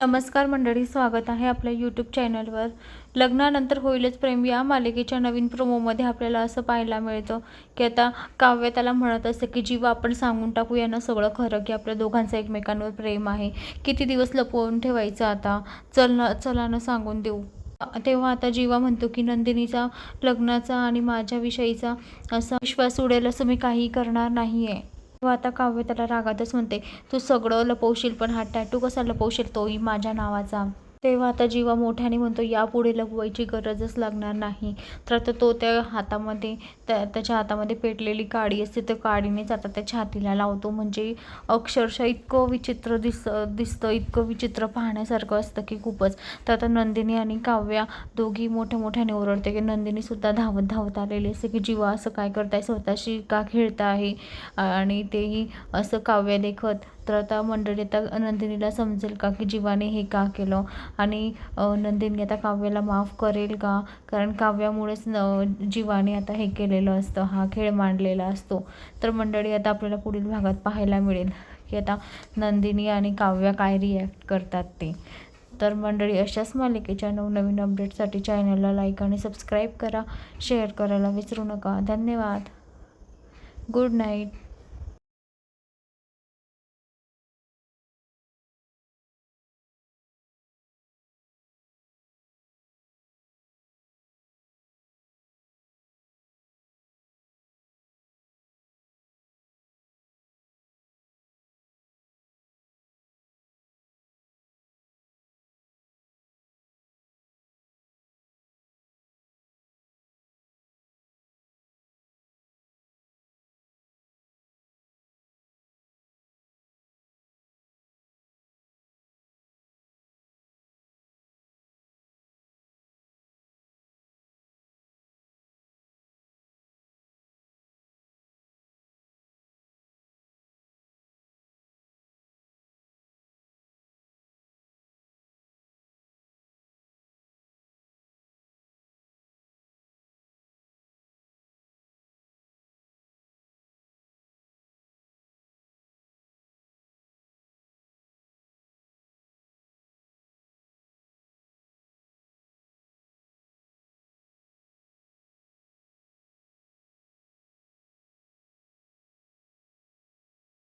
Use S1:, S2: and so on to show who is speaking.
S1: नमस्कार मंडळी स्वागत आहे आपल्या यूट्यूब चॅनलवर लग्नानंतर होईलच प्रेम. या मालिकेच्या नवीन प्रोमोमध्ये आपल्याला असं पाहायला मिळतं की आता काव्य त्याला म्हणत असतं की जीव आपण सांगून टाकू यांना सगळं खरं की आपल्या दोघांचं एकमेकांवर प्रेम आहे. किती दिवस लपवून ठेवायचं आता? चल ना चला ना सांगून देऊ. तेव्हा आता जीवा म्हणतो की नंदिनीचा लग्नाचा आणि माझ्याविषयीचा असा विश्वास उडेल असं मी काही करणार नाही आहे तेव्हा आता काव्य त्याला रागातच म्हणते तू सगळं लपवशील पण हा टॅटू कसा लपवशील? तोही माझ्या नावाचा. तेव्हा आता जीवा मोठ्याने म्हणतो यापुढे लपवायची गरजच लागणार नाही. तर आता तो त्या हातामध्ये त्या त्याच्या हातामध्ये पेटलेली काडी असते तर काडीनेच आता त्या छातीला लावतो. म्हणजे अक्षरशः इतकं विचित्र दिस दिसतं इतकं विचित्र पाहण्यासारखं असतं की खूपच. तर आता नंदिनी आणि काव्या दोघी मोठ्या मोठ्याने ओरडते की नंदिनीसुद्धा धावत धावत आलेली असते की जीवा असं काय करताय? स्वतःशी का खेळता आहे आणि तेही असं काव्य देखत. तर आता मंडळी आता नंदिनीला समजेल का की जीवाने हे का केलं? आणि नंदिनी आता काव्याला माफ करेल का? कारण काव्यामुळेच न जीवाने आता हे केलेलं असतं हा खेळ मांडलेला असतो. तर मंडळी आता आपल्याला पुढील भागात पाहायला मिळेल की आता नंदिनी आणि काव्या काय रिॲक्ट करतात ते. तर मंडळी अशाच मालिकेच्या नवनवीन अपडेटसाठी चॅनलला लाईक आणि सबस्क्राईब करा. शेअर करायला विसरू नका. धन्यवाद. Good night